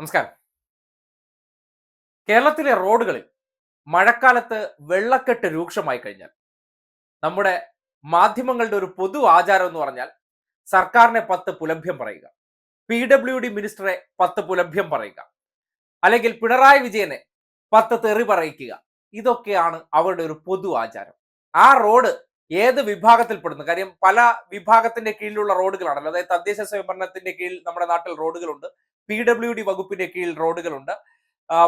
നമസ്കാരം. കേരളത്തിലെ റോഡുകളിൽ മഴക്കാലത്ത് വെള്ളക്കെട്ട് രൂക്ഷമായി കഴിഞ്ഞാൽ നമ്മുടെ മാധ്യമങ്ങളുടെ ഒരു പൊതു ആചാരം എന്ന് പറഞ്ഞാൽ സർക്കാരിനെ പത്ത് പുലഭ്യം പറയുക പി ഡബ്ല്യു ഡി മിനിസ്റ്ററെ പത്ത് പുലഭ്യം പറയുക അല്ലെങ്കിൽ പിണറായി വിജയനെ പത്ത് തെറി പറയിക്കുക ഇതൊക്കെയാണ് അവരുടെ ഒരു പൊതു ആചാരം. ആ റോഡ് ഏത് വിഭാഗത്തിൽപ്പെടുന്നു? കാര്യം പല വിഭാഗത്തിന്റെ കീഴിലുള്ള റോഡുകളാണല്ലോ. അതായത് തദ്ദേശ സ്വയംഭരണത്തിന്റെ കീഴിൽ നമ്മുടെ നാട്ടിൽ റോഡുകളുണ്ട്. പി ഡബ്ല്യു ഡി വകുപ്പിന്റെ കീഴിൽ റോഡുകളുണ്ട്.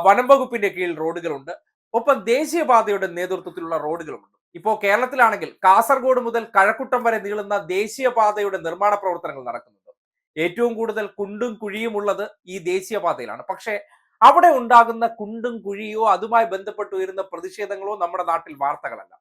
വനം വകുപ്പിന്റെ കീഴിൽ റോഡുകളുണ്ട്. ഒപ്പം ദേശീയപാതയുടെ നേതൃത്വത്തിലുള്ള റോഡുകളുമുണ്ട്. ഇപ്പോൾ കേരളത്തിലാണെങ്കിൽ കാസർഗോഡ് മുതൽ കഴക്കുട്ടം വരെ നീളുന്ന ദേശീയപാതയുടെ നിർമ്മാണ പ്രവർത്തനങ്ങൾ നടക്കുന്നുണ്ട്. ഏറ്റവും കൂടുതൽ കുണ്ടും കുഴിയും ഉള്ളത് ഈ ദേശീയപാതയിലാണ്. പക്ഷേ അവിടെ ഉണ്ടാകുന്ന കുണ്ടും കുഴിയോ അതുമായി ബന്ധപ്പെട്ട് ഉയരുന്ന പ്രതിഷേധങ്ങളോ നമ്മുടെ നാട്ടിൽ വാർത്തകളല്ല.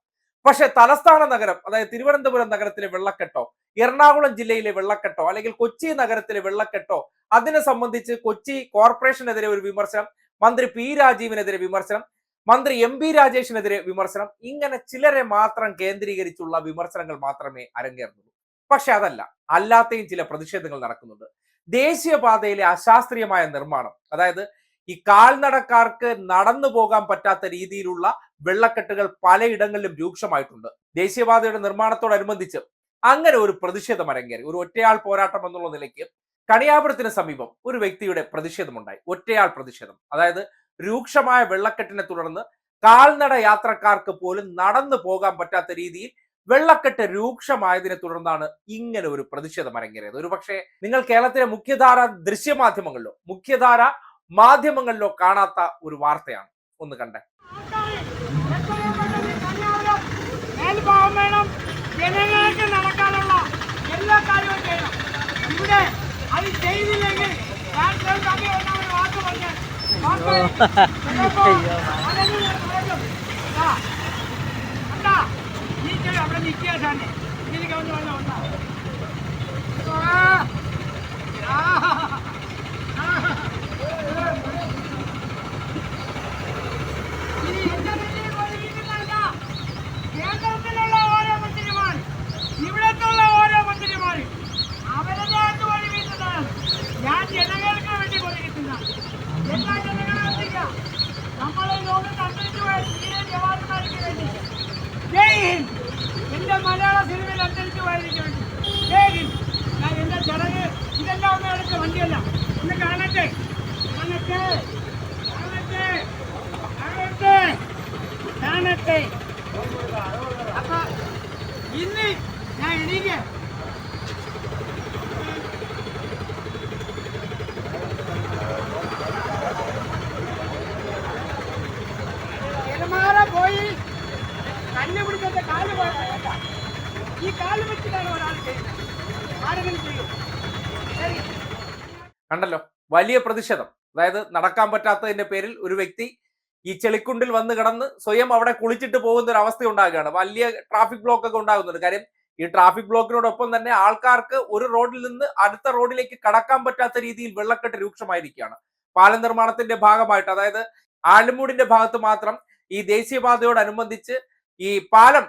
പക്ഷേ തലസ്ഥാന നഗരം അതായത് തിരുവനന്തപുരം നഗരത്തിലെ വെള്ളക്കെട്ടോ എറണാകുളം ജില്ലയിലെ വെള്ളക്കെട്ടോ അല്ലെങ്കിൽ കൊച്ചി നഗരത്തിലെ വെള്ളക്കെട്ടോ അതിനെ സംബന്ധിച്ച് കൊച്ചി കോർപ്പറേഷനെതിരെ ഒരു വിമർശനം മന്ത്രി പി രാജീവിനെതിരെ വിമർശനം മന്ത്രി എം പി രാജേഷിനെതിരെ വിമർശനം ഇങ്ങനെ ചിലരെ മാത്രം കേന്ദ്രീകരിച്ചുള്ള വിമർശനങ്ങൾ മാത്രമേ അരങ്ങേറുന്നുള്ളൂ. പക്ഷെ അതല്ല അല്ലാത്തയും ചില പ്രതിഷേധങ്ങൾ നടക്കുന്നുണ്ട്. ദേശീയപാതയിലെ അശാസ്ത്രീയമായ നിർമ്മാണം അതായത് ഈ കാൽനടക്കാർക്ക് നടന്നു പോകാൻ പറ്റാത്ത രീതിയിലുള്ള വെള്ളക്കെട്ടുകൾ പലയിടങ്ങളിലും രൂക്ഷമായിട്ടുണ്ട്. ദേശീയപാതയുടെ നിർമ്മാണത്തോടനുബന്ധിച്ച് അങ്ങനെ ഒരു പ്രതിഷേധം അരങ്ങേറി. ഒരു ഒറ്റയാൾ പോരാട്ടം എന്നുള്ള നിലയ്ക്ക് കണിയാപുരത്തിന് സമീപം ഒരു വ്യക്തിയുടെ പ്രതിഷേധമുണ്ടായി. ഒറ്റയാൾ പ്രതിഷേധം. അതായത് രൂക്ഷമായ വെള്ളക്കെട്ടിനെ തുടർന്ന് കാൽനട യാത്രക്കാർക്ക് പോലും നടന്നു പോകാൻ പറ്റാത്ത രീതിയിൽ വെള്ളക്കെട്ട് രൂക്ഷമായതിനെ തുടർന്നാണ് ഇങ്ങനെ ഒരു പ്രതിഷേധം അരങ്ങേറിയത്. ഒരു പക്ഷേ നിങ്ങൾ കേരളത്തിലെ മുഖ്യധാര ദൃശ്യമാധ്യമങ്ങളിലോ മുഖ്യധാര മാധ്യമങ്ങളിലോ കാണാത്ത ഒരു വാർത്തയാണ്. ഒന്ന് കണ്ടേ. ജനങ്ങൾക്ക് നടക്കാനുള്ള എല്ലാ കാര്യവും ചെയ്യണം ഇവിടെ അത് ചെയ്തില്ലെങ്കിൽ ഞാൻ കേൾക്കാതെ ഒന്നാമത് വാക്ക് വാക്ക് ചിലപ്പോ പലരും പറയും, "ദാ, കണ്ടാ, നീ ചെല്ലു, അവിടെ നിൽക്കുക തന്നെ ഇതിലേക്ക് വന്ന് വന്ന ஜெயின் எந்த மலையாள சிறுமியில் அந்தரித்து வாழ்க்க வேண்டும். ஜெயின் நான் எந்த சடங்கு? இதெல்லாம் ஒன்றும் எடுத்த வண்டி எல்லாம் ஒன்று காரணத்தை காரணத்தை காரணத்தை காரணத்தை காரணத்தை அப்போ இன்னும் நான் இணைக்கிறேன் ഈ ഒരാൾ കണ്ടല്ലോ? വലിയ പ്രതിഷേധം. അതായത് നടക്കാൻ പറ്റാത്തതിന്റെ പേരിൽ ഒരു വ്യക്തി ഈ ചെളിക്കുണ്ടിൽ വന്ന് കിടന്ന് സ്വയം അവിടെ കുളിച്ചിട്ട് പോകുന്ന ഒരു അവസ്ഥ ഉണ്ടാകുകയാണ് വലിയ ട്രാഫിക് ബ്ലോക്ക് ഒക്കെ ഉണ്ടാകുന്നുണ്ട്. കാര്യം ഈ ട്രാഫിക് ബ്ലോക്കിനോടൊപ്പം തന്നെ ആൾക്കാർക്ക് ഒരു റോഡിൽ നിന്ന് അടുത്ത റോഡിലേക്ക് കടക്കാൻ പറ്റാത്ത രീതിയിൽ വെള്ളക്കെട്ട് രൂക്ഷമായിരിക്കുകയാണ്. പാലം നിർമ്മാണത്തിന്റെ ഭാഗമായിട്ട്. അതായത് ആലുമൂടിന്റെ ഭാഗത്ത് മാത്രം ഈ ദേശീയപാതയോടനുബന്ധിച്ച് ഈ പാലം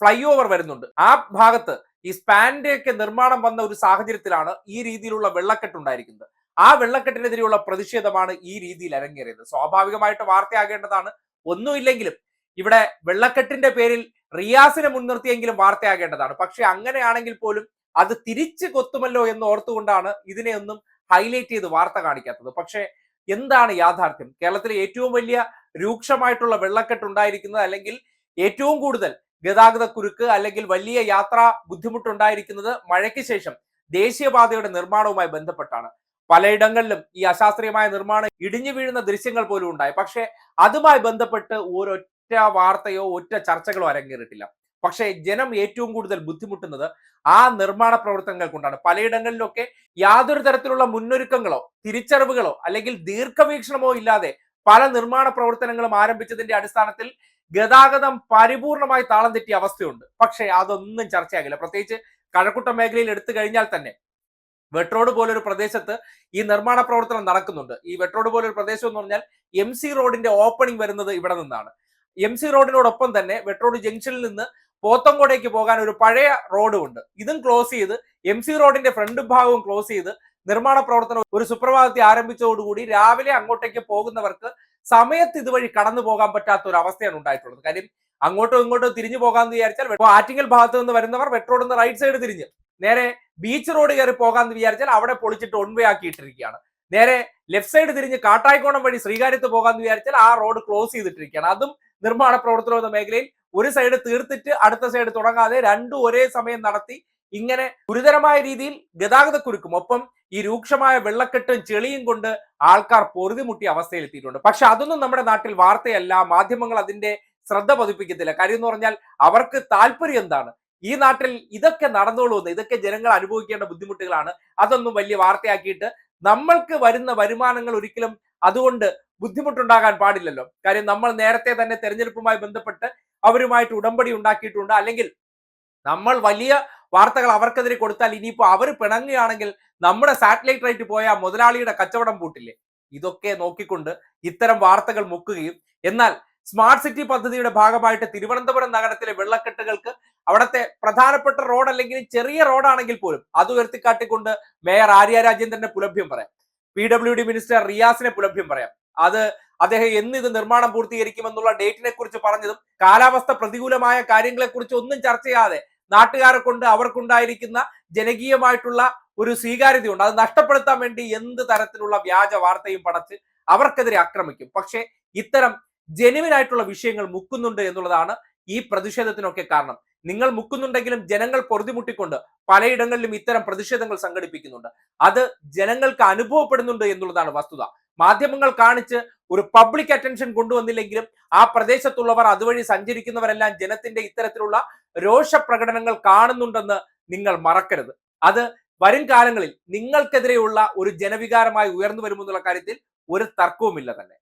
ഫ്ലൈ ഓവർ വരുന്നുണ്ട്. ആ ഭാഗത്ത് ഈ സ്പാൻഡേക്ക് നിർമ്മാണം വന്ന ഒരു സാഹചര്യത്തിലാണ് ഈ രീതിയിലുള്ള വെള്ളക്കെട്ട് ഉണ്ടായിരിക്കുന്നത്. ആ വെള്ളക്കെട്ടിനെതിരെയുള്ള പ്രതിഷേധമാണ് ഈ രീതിയിൽ അരങ്ങേറിയത്. സ്വാഭാവികമായിട്ട് വാർത്തയാകേണ്ടതാണ് ഒന്നുമില്ലെങ്കിലും ഇവിടെ വെള്ളക്കെട്ടിന്റെ പേരിൽ റിയാസിനെ മുൻനിർത്തിയെങ്കിലും വാർത്തയാകേണ്ടതാണ്. പക്ഷെ അങ്ങനെയാണെങ്കിൽ പോലും അത് തിരിച്ചു കൊത്തുമല്ലോ എന്ന് ഓർത്തുകൊണ്ടാണ് ഇതിനെ ഒന്നും ഹൈലൈറ്റ് ചെയ്ത് വാർത്ത കാണിക്കാത്തത്. പക്ഷേ എന്താണ് യാഥാർത്ഥ്യം? കേരളത്തിലെ ഏറ്റവും വലിയ രൂക്ഷമായിട്ടുള്ള വെള്ളക്കെട്ട് ഉണ്ടായിരിക്കുന്നത് അല്ലെങ്കിൽ ഏറ്റവും കൂടുതൽ ഗതാഗത കുരുക്ക് അല്ലെങ്കിൽ വലിയ യാത്രാ ബുദ്ധിമുട്ടുണ്ടായിരിക്കുന്നത് മഴയ്ക്ക് ശേഷം ദേശീയപാതയുടെ നിർമ്മാണവുമായി ബന്ധപ്പെട്ടാണ്. പലയിടങ്ങളിലും ഈ അശാസ്ത്രീയമായ നിർമ്മാണം ഇടിഞ്ഞു വീഴുന്ന ദൃശ്യങ്ങൾ പോലും ഉണ്ടായി. പക്ഷേ അതുമായി ബന്ധപ്പെട്ട് ഒരൊറ്റ വാർത്തയോ ഒറ്റ ചർച്ചകളോ അരങ്ങേറിയിട്ടില്ല. പക്ഷേ ജനം ഏറ്റവും കൂടുതൽ ബുദ്ധിമുട്ടുന്നത് ആ നിർമ്മാണ പ്രവർത്തനങ്ങൾ കൊണ്ടാണ്. പലയിടങ്ങളിലൊക്കെ യാതൊരു തരത്തിലുള്ള മുന്നൊരുക്കങ്ങളോ തിരിച്ചറിവുകളോ അല്ലെങ്കിൽ ദീർഘവീക്ഷണമോ ഇല്ലാതെ പല നിർമ്മാണ പ്രവർത്തനങ്ങളും ആരംഭിച്ചതിന്റെ അടിസ്ഥാനത്തിൽ ഗതാഗതം പരിപൂർണമായി താളം തെറ്റിയ അവസ്ഥയുണ്ട്. പക്ഷേ അതൊന്നും ചർച്ചയാകില്ല. പ്രത്യേകിച്ച് കഴക്കൂട്ട മേഖലയിൽ എടുത്തു കഴിഞ്ഞാൽ തന്നെ വെട്രോഡ് പോലൊരു പ്രദേശത്ത് ഈ നിർമ്മാണ പ്രവർത്തനം നടക്കുന്നുണ്ട്. ഈ വെട്രോഡ് പോലൊരു പ്രദേശം എന്ന് പറഞ്ഞാൽ എം സി റോഡിന്റെ ഓപ്പണിംഗ് വരുന്നത് ഇവിടെ നിന്നാണ്. എം സി റോഡിനോടൊപ്പം തന്നെ വെട്രോഡ് ജംഗ്ഷനിൽ നിന്ന് പോത്തങ്കോടേക്ക് പോകാൻ ഒരു പഴയ റോഡും ഉണ്ട്. ഇതും ക്ലോസ് ചെയ്ത് എം സി റോഡിന്റെ ഫ്രണ്ട് ഭാഗവും ക്ലോസ് ചെയ്ത് നിർമ്മാണ പ്രവർത്തനം ഒരു സുപ്രഭാതത്തിൽ ആരംഭിച്ചതോടുകൂടി രാവിലെ അങ്ങോട്ടേക്ക് പോകുന്നവർക്ക് സമയത്ത് ഇതുവഴി കടന്നു പോകാൻ പറ്റാത്ത ഒരു അവസ്ഥയാണ് ഉണ്ടായിട്ടുള്ളത്. കാര്യം അങ്ങോട്ടോ ഇങ്ങോട്ടോ തിരിഞ്ഞു പോകാമെന്ന് വിചാരിച്ചാൽ ആറ്റിങ്ങൽ ഭാഗത്ത് നിന്ന് വരുന്നവർ നിന്ന് റൈറ്റ് സൈഡ് തിരിഞ്ഞ്. നേരെ ബീച്ച് റോഡ് കയറി പോകാമെന്ന് വിചാരിച്ചാൽ അവിടെ പൊളിച്ചിട്ട് ഒൺ വേ ആക്കിയിട്ടിരിക്കുകയാണ് നേരെ ലെഫ്റ്റ് സൈഡ് തിരിഞ്ഞ് കാട്ടായിക്കോണം വഴി ശ്രീകാര്യത്ത് പോകാമെന്ന് വിചാരിച്ചാൽ ആ റോഡ് ക്ലോസ് ചെയ്തിട്ടിരിക്കുകയാണ്. അതും നിർമ്മാണ പ്രവർത്തനം എന്ന മേഖലയിൽ ഒരു സൈഡ് തീർത്തിട്ട് അടുത്ത സൈഡ് തുടങ്ങാതെ രണ്ടും ഒരേ സമയം നടത്തി ഇങ്ങനെ ഗുരുതരമായ രീതിയിൽ ഗതാഗത കുരുക്കും. ഒപ്പം ഈ രൂക്ഷമായ വെള്ളക്കെട്ടും ചെളിയും കൊണ്ട് ആൾക്കാർ പൊറുതിമുട്ടിയ അവസ്ഥയിലെത്തിയിട്ടുണ്ട്. പക്ഷെ അതൊന്നും നമ്മുടെ നാട്ടിൽ വാർത്തയല്ല. മാധ്യമങ്ങൾ അതിന്റെ ശ്രദ്ധ പതിപ്പിക്കത്തില്ല. കാര്യം എന്ന് പറഞ്ഞാൽ അവർക്ക് താല്പര്യം എന്താണ്? ഈ നാട്ടിൽ ഇതൊക്കെ നടന്നോളൂ എന്ന് ഇതൊക്കെ ജനങ്ങൾ അനുഭവിക്കേണ്ട ബുദ്ധിമുട്ടുകളാണ്. അതൊന്നും വലിയ വാർത്തയാക്കിയിട്ട് നമ്മൾക്ക് വരുന്ന വരുമാനങ്ങൾ ഒരിക്കലും അതുകൊണ്ട് ബുദ്ധിമുട്ടുണ്ടാകാൻ പാടില്ലല്ലോ. കാര്യം നമ്മൾ നേരത്തെ തന്നെ തെരഞ്ഞെടുപ്പുമായി ബന്ധപ്പെട്ട് അവരുമായിട്ട് ഉടമ്പടി ഉണ്ടാക്കിയിട്ടുണ്ട്. അല്ലെങ്കിൽ നമ്മൾ വലിയ വാർത്തകൾ അവർക്കെതിരെ കൊടുത്താൽ ഇനിയിപ്പോ അവർ പിണങ്ങുകയാണെങ്കിൽ നമ്മുടെ സാറ്റലൈറ്റ് റൈറ്റ് പോയ മുതലാളിയുടെ കച്ചവടം പൂട്ടില്ലേ? ഇതൊക്കെ നോക്കിക്കൊണ്ട് ഇത്തരം വാർത്തകൾ മുക്കുകയും എന്നാൽ സ്മാർട്ട് സിറ്റി പദ്ധതിയുടെ ഭാഗമായിട്ട് തിരുവനന്തപുരം നഗരത്തിലെ വെള്ളക്കെട്ടുകൾക്ക് അവിടുത്തെ പ്രധാനപ്പെട്ട റോഡ് അല്ലെങ്കിൽ ചെറിയ റോഡാണെങ്കിൽ പോലും അത് ഉയർത്തിക്കാട്ടിക്കൊണ്ട് മേയർ ആര്യ രാജേന്ദ്രന്റെ പുലഭ്യം പറയാം. പി ഡബ്ല്യു ഡി മിനിസ്റ്റർ റിയാസിനെ പുലഭ്യം പറയാം. അത് അദ്ദേഹം എന്ന് ഇത് നിർമ്മാണം പൂർത്തീകരിക്കുമെന്നുള്ള ഡേറ്റിനെ കുറിച്ച് പറഞ്ഞതും കാലാവസ്ഥ പ്രതികൂലമായ കാര്യങ്ങളെക്കുറിച്ച് ഒന്നും ചർച്ച ചെയ്യാതെ നാട്ടുകാരെ കൊണ്ട് അവർക്കുണ്ടായിരിക്കുന്ന ജനകീയമായിട്ടുള്ള ഒരു സ്വീകാര്യതയുണ്ട്. അത് നഷ്ടപ്പെടുത്താൻ വേണ്ടി എന്ത് തരത്തിലുള്ള വ്യാജ വാർത്തയും പടച്ച് അവർക്കെതിരെ ആക്രമിക്കും. പക്ഷേ ഇത്തരം ജനുവിനായിട്ടുള്ള വിഷയങ്ങൾ മുക്കുന്നുണ്ട് എന്നുള്ളതാണ് ഈ പ്രതിഷേധത്തിനൊക്കെ കാരണം. നിങ്ങൾ മുക്കുന്നുണ്ടെങ്കിലും ജനങ്ങൾ പൊറുതിമുട്ടിക്കൊണ്ട് പലയിടങ്ങളിലും ഇത്തരം പ്രതിഷേധങ്ങൾ സംഘടിപ്പിക്കുന്നുണ്ട്. അത് ജനങ്ങൾക്ക് അനുഭവപ്പെടുന്നുണ്ട് എന്നുള്ളതാണ് വസ്തുത. മാധ്യമങ്ങൾ കാണിച്ച് ഒരു പബ്ലിക് അറ്റൻഷൻ കൊണ്ടുവന്നില്ലെങ്കിലും ആ പ്രദേശത്തുള്ളവർ അതുവഴി സഞ്ചരിക്കുന്നവരെല്ലാം ജനത്തിന്റെ ഇത്തരത്തിലുള്ള രോഷപ്രകടനങ്ങൾ കാണുന്നുണ്ടെന്ന് നിങ്ങൾ മറക്കരുത്. അത് വരും കാലങ്ങളിൽ നിങ്ങൾക്കെതിരെയുള്ള ഒരു ജനവികാരമായി ഉയർന്നു വരുമെന്നുള്ള കാര്യത്തിൽ ഒരു തർക്കവുമില്ല തന്നെ.